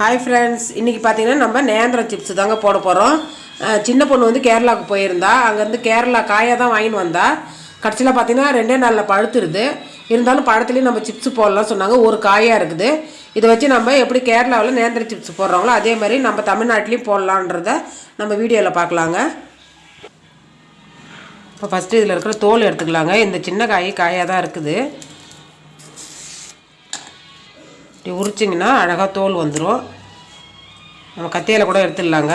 Hi friends இன்றைக்கி பார்த்தீங்கன்னா நம்ம நேந்திரம் சிப்ஸ் தாங்க போட போகிறோம் சின்ன பொண்ணு வந்து கேரளாவுக்கு போயிருந்தா. அங்கேருந்து கேரளா காயாக தான் வாங்கின்னு வந்தா. கடைசியில் பார்த்தீங்கன்னா ரெண்டே நாளில் பழுத்துருது. இருந்தாலும் பழத்துலேயும் நம்ம சிப்ஸ் போடலாம் சொன்னாங்க. ஒரு காயாக இருக்குது. இதை வச்சு நம்ம எப்படி கேரளாவில் நேந்திர சிப்ஸ் போடுறாங்களோ அதே மாதிரி நம்ம தமிழ்நாட்டிலையும் போடலான்றத நம்ம வீடியோவில் பார்க்கலாங்க. இப்போ ஃபஸ்ட்டு இதில் இருக்கிற தோல் எடுத்துக்கலாங்க. இந்த சின்ன காய் காயாக தான் இருக்குது. இப்படி உரிச்சிங்கன்னா அழகாக தோல் வந்துடும் நம்ம கத்தியில் கூட எடுத்துடலாங்க.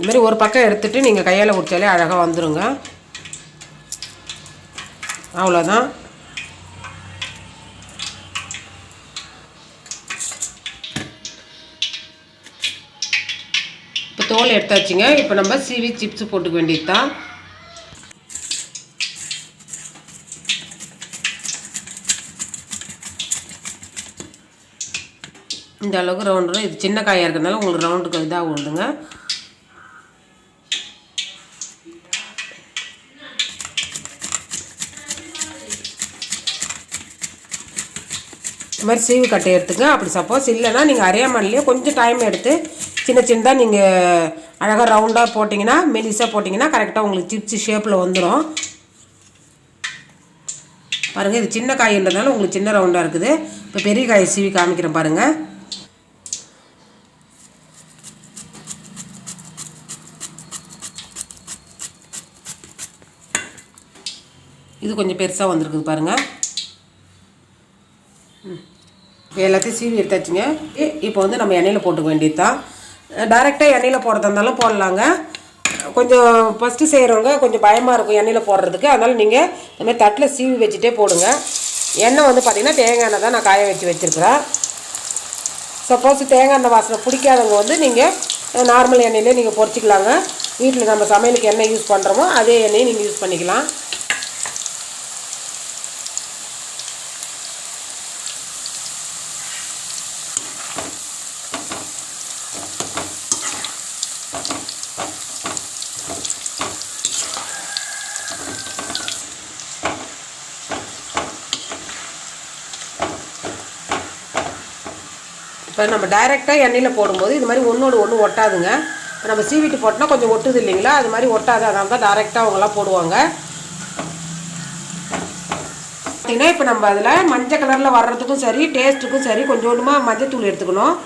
இந்த ஒரு பக்கம் எடுத்துகிட்டு நீங்கள் கையால் உரிச்சாலே அழகாக வந்துடுங்க அவ்வளோதான் இப்போ தோல் எடுத்தாச்சுங்க. இப்போ நம்ம சீவி சிப்ஸ் போட்டுக்க வேண்டியது தான் இந்த அளவுக்கு ரவுண்டு இது சின்ன காயாக இருக்கிறதுனால உங்களுக்கு ரவுண்டுக்கு இதாக விடுதுங்க இந்த மாதிரி சீவு கட்டை எடுத்துங்க. அப்படி சப்போஸ் இல்லைன்னா நீங்கள் அரையாமல்லையே கொஞ்சம் டைம் எடுத்து சின்ன சின்னதாக நீங்கள் அழகாக ரவுண்டாக போட்டிங்கன்னா மெலிசாக போட்டிங்கன்னா கரெக்டாக உங்களுக்கு சிப்ஸ் ஷேப்பில் வந்துடும் பாருங்கள் இது சின்ன காயின்றதுனால உங்களுக்கு சின்ன ரவுண்டாக இருக்குது. இப்போ பெரிய காயை சீவி காமிக்கிறேன் பாருங்கள் இது கொஞ்சம் பெருசாக வந்திருக்குது பாருங்கள் எல்லாத்தையும் சீவி எடுத்தாச்சுங்க. இ- இப்போ வந்து நம்ம எண்ணெயில் போட்டுக்க வேண்டியது தான் டேரெக்டாக எண்ணெயில் போடுறதா இருந்தாலும் போடலாங்க. கொஞ்சம் ஃபஸ்ட்டு செய்கிறவங்க கொஞ்சம் பயமாக இருக்கும் எண்ணெயில் போடுறதுக்கு. அதனால் நீங்கள் இந்தமாதிரி தட்டில் சீவி வச்சுட்டே போடுங்க. எண்ணெய் வந்து பார்த்திங்கன்னா தேங்காய் எண்ணெய் தான் நான் காய வச்சு வச்சுருக்குறேன். சப்போஸ் தேங்காய் எண்ணெய் வாசனை பிடிக்காதவங்க வந்து நீங்கள் நார்மல் எண்ணெயிலே நீங்கள் பொரிச்சிக்கலாங்க. வீட்டில் நம்ம சமையலுக்கு எண்ணெய் யூஸ் பண்ணுறோமோ அதே எண்ணெயை நீங்கள் யூஸ் பண்ணிக்கலாம். இப்போ நம்ம டைரெக்டாக எண்ணெயில் போடும்போது இது மாதிரி ஒன்றோடு ஒன்று ஒட்டாதுங்க. இப்போ நம்ம சீவிட்டு போட்டோம்னா கொஞ்சம் ஒட்டுது இல்லைங்களா? அது மாதிரி ஒட்டாது அதனால தான் டைரெக்டாக அவங்களாம் போடுவாங்க. பார்த்திங்கன்னா இப்போ நம்ம அதில் மஞ்சள் கலரில் வர்றதுக்கும் சரி டேஸ்ட்டுக்கும் சரி கொஞ்சோண்டுமா மஞ்சத்தூள் எடுத்துக்கணும்.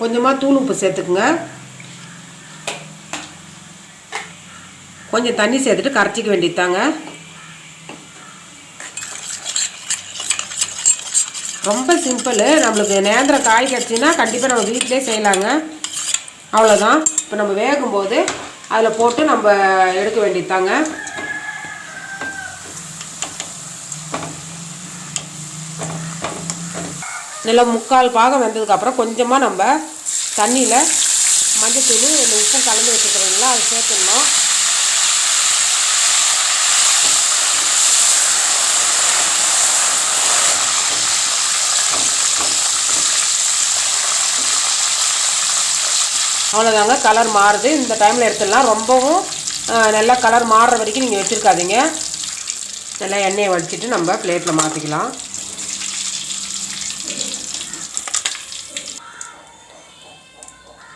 கொஞ்சமாக தூள் உப்பு சேர்த்துக்குங்க. கொஞ்சம் தண்ணி சேர்த்துட்டு கரைச்சிக்க வேண்டியதாங்க ரொம்ப சிம்பிள். நம்மளுக்கு நேந்திர காய் கிடச்சின்னா கண்டிப்பாக நம்ம வீட்டிலே செய்யலாங்க. அவ்வளோதான் இப்போ நம்ம வேகும்போது அதில் போட்டு நம்ம எடுக்க வேண்டியது தாங்க நல்லா முக்கால் பாகம் வெந்ததுக்கப்புறம் கொஞ்சமாக நம்ம தண்ணியில் மஞ்சத்தூள் இந்த உப்பும் கலந்து வச்சுக்கிறோங்களா அதை சேர்த்துடணும். அவ்வளோதாங்க கலர் மாறுது. இந்த டைமில் எடுத்துடலாம். ரொம்பவும் நல்லா கலர் மாறுற வரைக்கும் நீங்கள் வச்சுருக்காதீங்க. நல்லா எண்ணெயை வடிச்சிட்டு நம்ம பிளேட்டில் மாற்றிக்கலாம்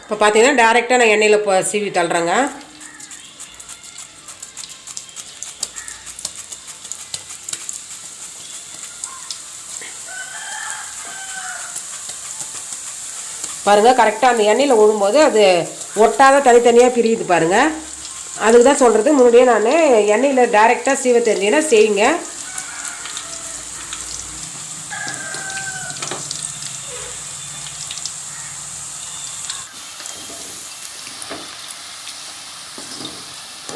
இப்போ பார்த்தீங்கன்னா டேரெக்டாக நான் எண்ணெயில் இப்போ சீவி தள்ளுறேங்க. பாருங்கள் கரெக்டாக அந்த எண்ணெயில் விழும்போது அது ஒட்டாத தனித்தனியாக பிரியுது பாருங்கள் அதுக்கு தான் சொல்கிறது முன்னாடியே நான் எண்ணெயில் டைரெக்டாக சீவ தெரிஞ்சுன்னா செய்யுங்க.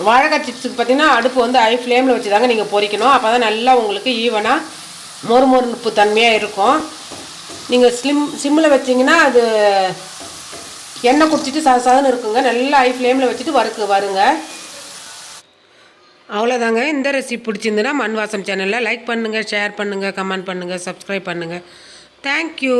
வாழைக்காய் சிப்ஸுக்கு பார்த்தீங்கன்னா அடுப்பு வந்து ஹை ஃப்ளேமில் வச்சு தாங்க நீங்கள் பொரிக்கணும். அப்போ தான் நல்லா உங்களுக்கு ஈவனாக மொறு மொறுப்பு தன்மையாக இருக்கும். நீங்கள் ஸ்லிம் சிம்மில் வச்சிங்கன்னா அது எண்ணெய் குடிச்சிட்டு சத சதுன்னு இருக்குங்க. நல்லா ஹை ஃப்ளேமில் வச்சுட்டு வறுக்கு வருங்க அவ்வளோதாங்க இந்த ரெசிபி பிடிச்சிருந்துன்னா மண் வாசம் சேனலில் லைக் பண்ணுங்கள் ஷேர் பண்ணுங்கள் கமெண்ட் பண்ணுங்கள் சப்ஸ்கிரைப் பண்ணுங்கள் தேங்க்யூ